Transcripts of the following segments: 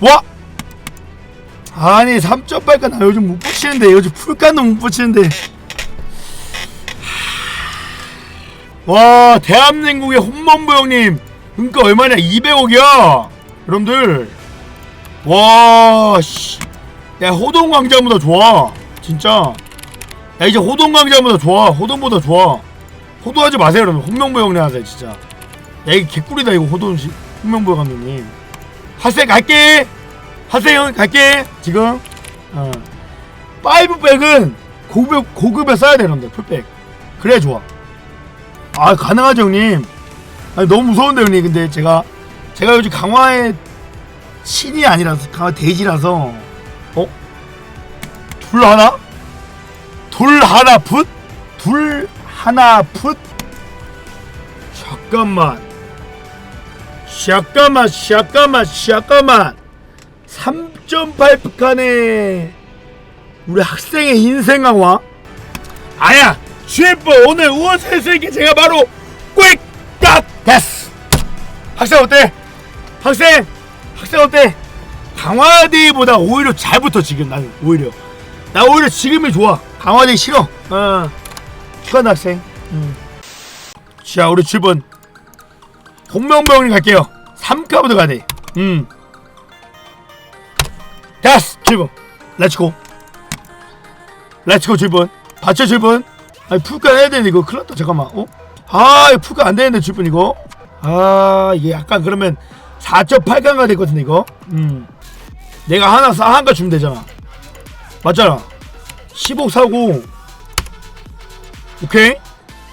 와! 아니 3.8가 나 요즘 못 붙이는데 요즘 풀간도 못 붙이는데. 와 대한민국의 홈런부 형님. 그니까 얼마냐? 200억이야. 여러분들. 와씨. 야 호동광장보다 좋아. 진짜. 야 이제 호동광장보다 좋아. 호동보다 좋아. 호도하지 마세요 여러분. 홍명보 형님 하세요 진짜. 야 이게 개꿀이다 이거 호돈 씨. 홍명보 감독님 하세 갈게 하세 형 갈게 지금 어 파이브백은 고급 고급에 써야 되는데 풀백 그래야 좋아 아 가능하죠 형님 아니 너무 무서운데 형님 근데 제가 제가 요즘 강화의 신이 아니라서 강화 대지라서 어? 둘 하나? 둘 하나 풋? 둘 하나 풋? 잠깐만 잠깐만 잠깐만 잠깐만 3.8 북한의 우리 학생의 인생 강화 아야 쉐프 오늘 우원先生께 제가 바로 꽉딱 됐어. 학생 어때? 학생 학생 어때? 강화대보다 오히려 잘 붙어 지금 나는 오히려. 나 오히려 지금이 좋아. 강화대 싫어. 어. 축하한다 학생. 음. 자 우리 7번 홍명병님 갈게요. 3카부터 가야 돼 음. 됐어 7번 렛츠고. 렛츠고 7번 받쳐 7번 아니 풀가 해야 되는데 이거 큰일 났다. 잠깐만. 어? 아 이거 풀가 안 되는데 7번 이거. 아 이게 약간 그러면 4.8강가 될 것 같은데 이거? 음. 내가 하나 싸 한가 주면 되잖아. 맞잖아. 10억 사고. 오케이?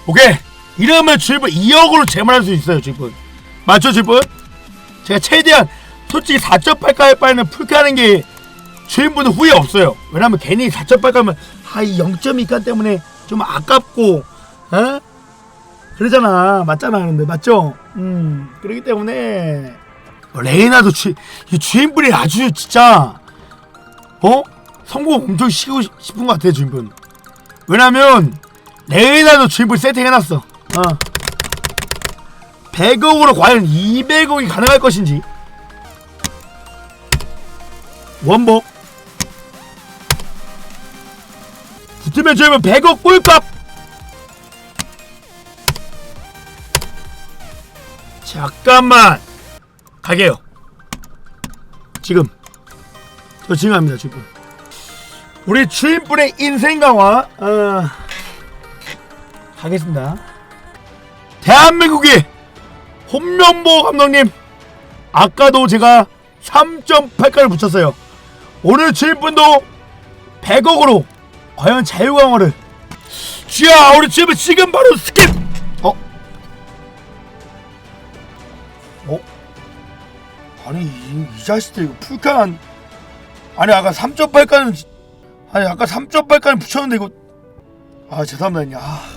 오케이. 이러면 질분 2억으로 재만할 수 있어요 질분 맞죠 질분 제가 최대한 솔직히 4.8가 할 바에는 풀게 하는 게 주인분은 후회 없어요. 왜냐면 괜히 4.8 가면 아이 0.2가 때문에 좀 아깝고 어? 그러잖아. 맞잖아. 근데 맞죠? 음 그렇기 때문에. 어, 레이나도 주, 이 주인분이 아주 진짜 어? 성공 엄청 시고 싶은 것 같아 주인분. 왜냐면 레이나도 주인분 세팅해놨어. 어 100억으로 과연 200억이 가능할 것인지. 원복. 붙으면 주면 100억 꿀값. 잠깐만. 가게요. 지금. 저 지금 합니다 지금. 우리 주인분의 인생 강화 어, 가겠습니다. 대한민국의 홍명보 감독님 아까도 제가 3.8까지 붙였어요 오늘 주인분도 100억으로 과연 자유강화를 쥐야 우리 주인분 지금 바로 스킵 어? 어? 아니 이, 이 자식들 이거 풀칸 아니 아까 3.8까지 아니 아까 3.8까지 붙였는데 이거 아 죄송합니다. 아